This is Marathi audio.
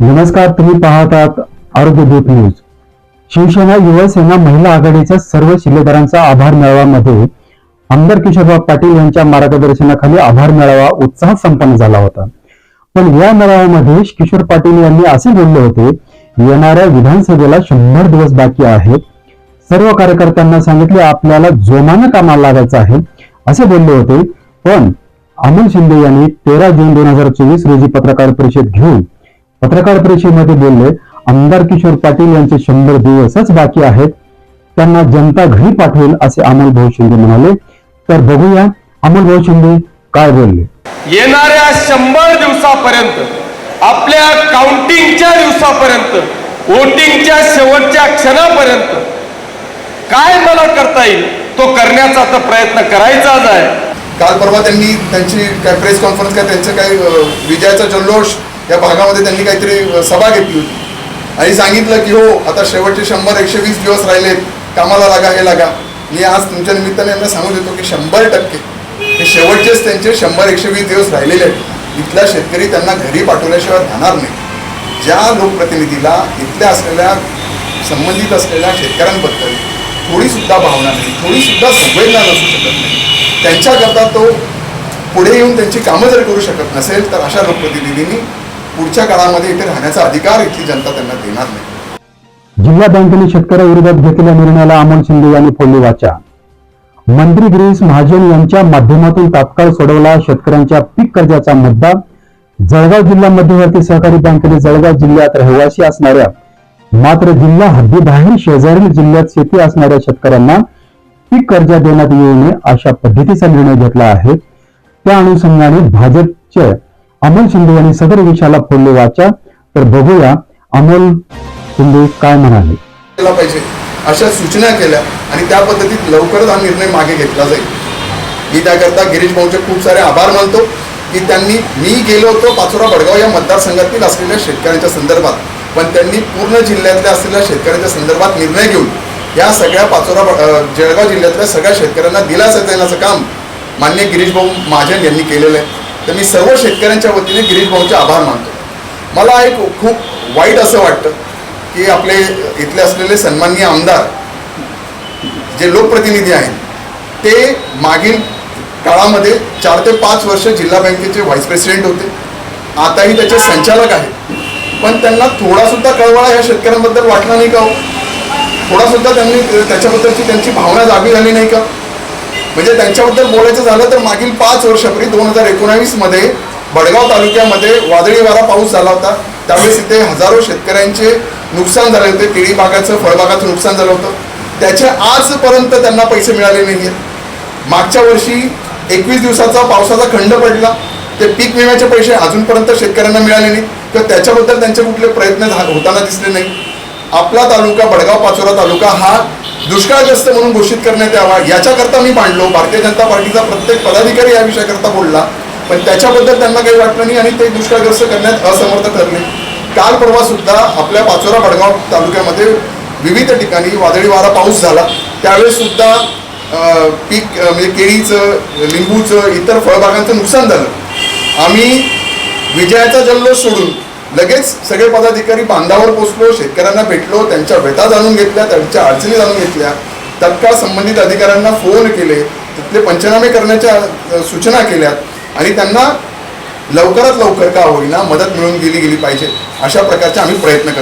नमस्कार तुम्ही पाहतात आरोग्यदूत न्यूज. शिवसेना युवासेना महिला आघाडीच्या सर्व शिलेदारांचा आभार मेळाव्यामध्ये आमदार किशोरराव पाटील यांच्या मार्गदर्शनाखाली आभार मेळावा उत्साहात संपन्न झाला होता. पण या मेळाव्यामध्ये किशोर पाटील यांनी असे बोलले होते येणाऱ्या विधानसभेला शंभर दिवस बाकी आहेत. सर्व कार्यकर्त्यांना सांगितले आपल्याला जोमानं कामाला लागायचं आहे असे बोलले होते. पण अमोल शिंदे यांनी तेरा जून दोन हजार चोवीस रोजी पत्रकार परिषद घेऊन पत्रकार परिषदेमध्ये बोलले आमदार किशोर पाटील यांचे शंभर दिवसच बाकी आहेत. त्यांना जनता घरी पाठवेल असे अमोल भाऊ शिंदे म्हणाले. तर बघूया अमोल भाऊ शिंदे काय बोलले. येणाऱ्या शंभर दिवसापर्यंत आपल्या काउंटिंगच्या दिवसापर्यंत वोटिंगच्या शेवटच्या क्षणापर्यंत काय मला करता येईल तो करण्याचा तर प्रयत्न करायचाच आहे. काल परवा त्यांनी त्यांची काय प्रेस कॉन्फरन्स काय त्यांचं काय अ, विजयाचा जल्लोष या भागामध्ये त्यांनी काहीतरी सभा घेतली होती. आणि सांगितलं की हो आता शेवटचे शंभर एकशे वीस दिवस राहिलेत कामाला लागा हे लागा. मी आज तुमच्या निमित्ताने यांना सांगू देतो की शंभर टक्के हे शेवटचेच त्यांचे शंभर एकशे वीस दिवस राहिलेले आहेत. इथला शेतकरी त्यांना घरी पाठवल्याशिवाय राहणार नाही. ज्या लोकप्रतिनिधीला इथल्या असलेल्या संबंधित असलेल्या शेतकऱ्यांबद्दल थोडीसुद्धा भावना नाही थोडीसुद्धा संवेदना नसू शकत नाही त्यांच्याकरता तो पुढे येऊन त्यांची कामं जर करू शकत नसेल तर अशा लोकप्रतिनिधींनी पुढच्या काळामध्ये इथे राहण्याचा अधिकार इथली जनता त्यांना देणार नाही. जिल्हा बँकेने शेतकऱ्याविरोधात घेतलेल्या निर्णयाला अमोल शिंदे यांनी फोडली वाचा. मंत्री गिरीश महाजन यांच्या माध्यमातून तात्काळ सोडवला शेतकऱ्यांच्या पीक कर्जाचा मुद्दा. जळगाव जिल्हा मध्यवर्ती सहकारी बँकेने जळगाव जिल्ह्यात रहिवासी असणाऱ्या मात्र जिल्हा हद्दीबाहेर शेजारील जिल्ह्यात शेती असणाऱ्या शेतकऱ्यांना पीक कर्ज देण्यात येऊ नये अशा पद्धतीचा निर्णय घेतला आहे. त्या अनुषंगाने भाजपचे अमोल शिंदे यांनी सदर विषयाला फोडले वाचा तर बघूया अमोल शिंदे काय म्हणाले. केला पाहिजे. अशा सूचना केल्या आणि त्या पद्धतीत लवकरच हा निर्णय मागे घेतला जाईल. मी त्याकरता गिरीश भाऊचे खूप सारे आभार मानतो की त्यांनी मी गेलो होतो पाचोरा बडगाव या मतदारसंघातील असलेल्या शेतकऱ्यांच्या संदर्भात. पण त्यांनी पूर्ण जिल्ह्यातल्या असलेल्या शेतकऱ्यांच्या संदर्भात निर्णय घेऊन या सगळ्या पाचोरा जळगाव जिल्ह्यातल्या सगळ्या शेतकऱ्यांना दिलासा देण्याचं काम मान्य गिरीश भाऊ महाजन यांनी केलेलं आहे. तर मी सर्व शेतकऱ्यांच्या वतीने गिरीश भाऊचे आभार मानतो. मला एक खूप वाईट असं वाटतं की आपले इथले असलेले सन्माननीय आमदार जे लोकप्रतिनिधी आहेत ते मागील काळामध्ये चार ते पाच वर्ष जिल्हा बँकेचे व्हाईस प्रेसिडेंट होते. आताही त्याचे संचालक आहेत. पण त्यांना थोडासुद्धा कळवळा ह्या शेतकऱ्यांबद्दल वाटला नाही का हो? थोडासुद्धा त्यांनी त्याच्याबद्दलची त्यांची भावना जागी झाली नाही का? म्हणजे त्यांच्याबद्दल बोलायचं झालं तर मागील पाच वर्षापूर्वी दोन हजार एकोणावीसमध्ये बडगाव तालुक्यामध्ये वादळी वारा पाऊस झाला होता. त्यावेळेस इथे हजारो शेतकऱ्यांचे नुकसान झाले होते. केळी बागाचं फळबागाचं नुकसान झालं होतं. त्याचे आजपर्यंत त्यांना पैसे मिळाले नाही आहेत मागच्या वर्षी एकवीस दिवसाचा पावसाचा खंड पडला. ते पीक विम्याचे पैसे अजूनपर्यंत शेतकऱ्यांना मिळाले नाही किंवा त्याच्याबद्दल त्यांचे कुठले प्रयत्न झा- होताना दिसले नाही आपला तालुका बडगाव पाचोरा तालुका हा दुष्काळग्रस्त म्हणून घोषित करण्यात यावा याच्याकरता मी मांडलो. भारतीय जनता पार्टीचा प्रत्येक पदाधिकारी या विषयाकरता बोलला. पण त्याच्याबद्दल त्यांना काही वाटलं नाही आणि ते दुष्काळग्रस्त करण्यात असमर्थ ठरले. काल परवा सुद्धा आपल्या पाचोरा बडगाव तालुक्यामध्ये विविध ठिकाणी वादळी वारा पाऊस झाला. त्यावेळेस सुद्धा पीक म्हणजे केळीचं लिंबूचं इतर फळबागांचं नुकसान झालं. आम्ही विजयाचा जल्लोष सोडून लगेच सगळे पदाधिकारी बांधावर पोचलो शेतकऱ्यांना भेटलो त्यांच्या व्यथा जाणून घेतल्या त्यांच्या अडचणी जाणून घेतल्या. तत्काळ संबंधित अधिकाऱ्यांना फोन केले तिथले पंचनामे करण्याच्या सूचना केल्यात आणि त्यांना लवकरात लवकर का होईना मदत मिळून गेली गेली पाहिजे अशा प्रकारचे आम्ही प्रयत्न करतो.